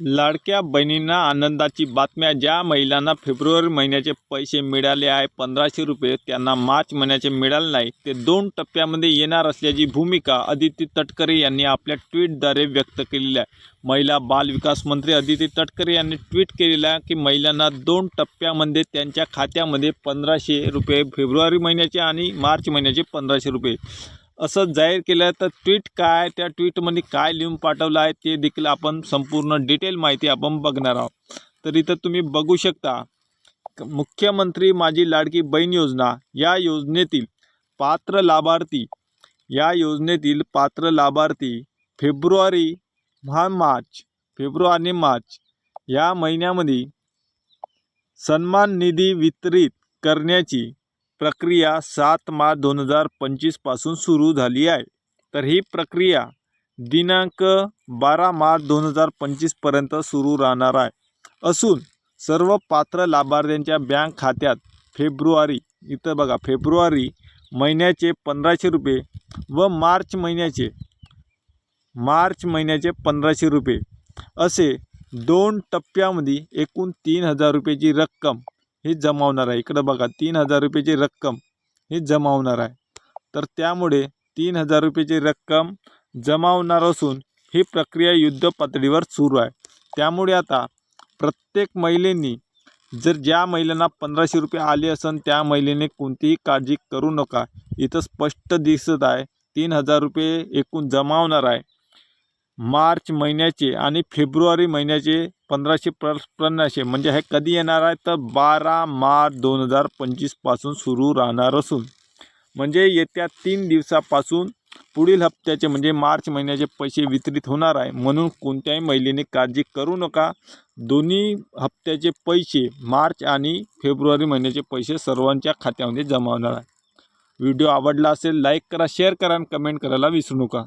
लाडक्या बहिणींना आनंदाची बातम्या. ज्या महिलांना फेब्रुवारी महिन्याचे पैसे मिळाले आहे पंधराशे रुपये त्यांना मार्च महिन्याचे मिळाले नाही ते दोन टप्प्यामध्ये येणार असल्याची भूमिका अदिती तटकरे यांनी आपल्या ट्विटद्वारे व्यक्त केलेली आहे. महिला बाल विकास मंत्री अदिती तटकरे यांनी ट्विट केलेलं आहे की महिलांना दोन टप्प्यामध्ये त्यांच्या खात्यामध्ये पंधराशे रुपये फेब्रुवारी महिन्याचे आणि मार्च महिन्याचे पंधराशे रुपये. असं जाहीर केलं तर ट्विट काय त्या ट्विटमध्ये काय लिहून पाठवलं आहे ते देखील आपण संपूर्ण डिटेल माहिती आपण बघणार आहोत. तर इथं तुम्ही बघू शकता मुख्यमंत्री माझी लाडकी बहीण योजना या योजनेतील पात्र लाभार्थी या योजनेतील पात्र लाभार्थी फेब्रुवारी हा मार्च फेब्रुवारी मार्च या महिन्यामध्ये सन्मान निधी वितरित करण्याची प्रक्रिया सात मार्च दोन हजार पंचवीसपासून सुरू झाली आहे. तर ही प्रक्रिया दिनांक बारा मार्च दोन हजार पंचवीसपर्यंत सुरू राहणार आहे. असून सर्व पात्र लाभार्थ्यांच्या बँक खात्यात फेब्रुवारी इथं बघा फेब्रुवारी महिन्याचे पंधराशे रुपये व मार्च महिन्याचे मार्च महिन्याचे पंधराशे रुपये असे दोन टप्प्यामध्ये एकूण तीन हजार रुपयाची रक्कम ही जमावणार आहे. इकडं बघा तीन हजार रुपयाची रक्कम ही जमावणार आहे. तर त्यामुळे तीन हजार रुपयेची रक्कम जमा होणार असून ही प्रक्रिया युद्ध पातळीवर सुरू आहे. त्यामुळे आता प्रत्येक महिलेनी जर ज्या महिलांना पंधराशे रुपये आले असन त्या महिलेने कोणतीही काळजी करू नका. इथं स्पष्ट दिसत आहे तीन हजार रुपये एकूण जमावणार आहे. मार्च महिन्याचे आणि फेब्रुवारी महिन्याचे पंधराशे प्लस पन्नासशे. म्हणजे हे कधी येणार आहे? तर बारा मार्च दोन हजार पंचवीसपासून सुरू राहणार असून. म्हणजे येत्या तीन दिवसापासून पुढील हप्त्याचे म्हणजे मार्च महिन्याचे पैसे वितरित होणार आहे. म्हणून कोणत्याही महिलेने काळजी करू नका. दोन्ही हप्त्याचे पैसे मार्च आणि फेब्रुवारी महिन्याचे पैसे सर्वांच्या खात्यामध्ये जमा होणार आहे. व्हिडिओ आवडला असेल लाईक करा शेअर करा आणि कमेंट करायला विसरू नका.